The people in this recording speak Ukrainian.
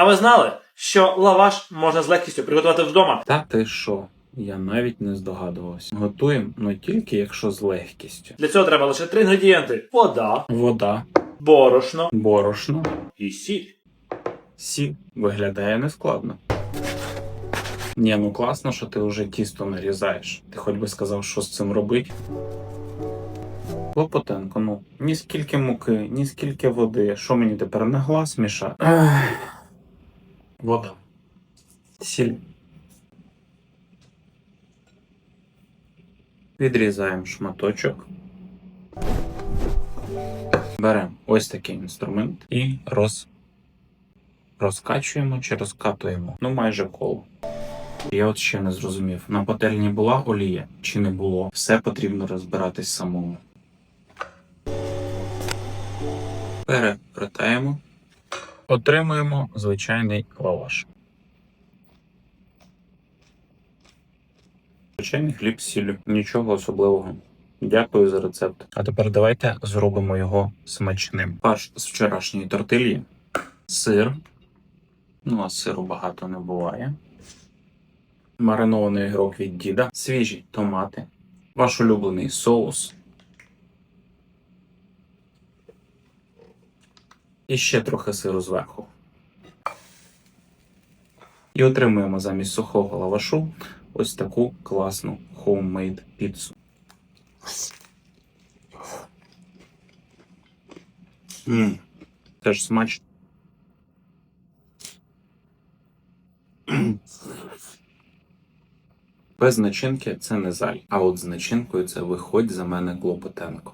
А ви знали, що лаваш можна з легкістю приготувати вдома? Та ти що? Я навіть не здогадувався. Готуємо, ну тільки якщо з легкістю. Для цього треба лише три інгредієнти: вода, Вода, борошно борошно, і сіль. сіль. Виглядає нескладно. Ні, ну класно, що ти вже тісто нарізаєш. Ти хоч би сказав, що з цим робить. Клопотенко, ну, ні скільки муки, ні скільки води. Що мені тепер на глаз мішати? Вода. Сіль. Відрізаємо шматочок. Беремо ось такий інструмент і роз... розкачуємо чи розкатуємо. Ну, майже коло. Я от ще не зрозумів, на пательні була олія чи не було. Все потрібно розбиратись самому. Переплетаємо. Отримуємо звичайний лаваш. Звичайний хліб з сіллю. Нічого особливого. Дякую за рецепт. А тепер давайте зробимо його смачним. Фарш з вчорашньої тортилі, сир. Ну, а сиру багато не буває. Маринований грок від діда, свіжі томати, ваш улюблений соус. І ще трохи сиру зверху. І отримуємо замість сухого лавашу ось таку класну homemade піцу. Мм, теж смачно. Без начинки це не заль, а от з начинкою це виходь за мене Клопотенко.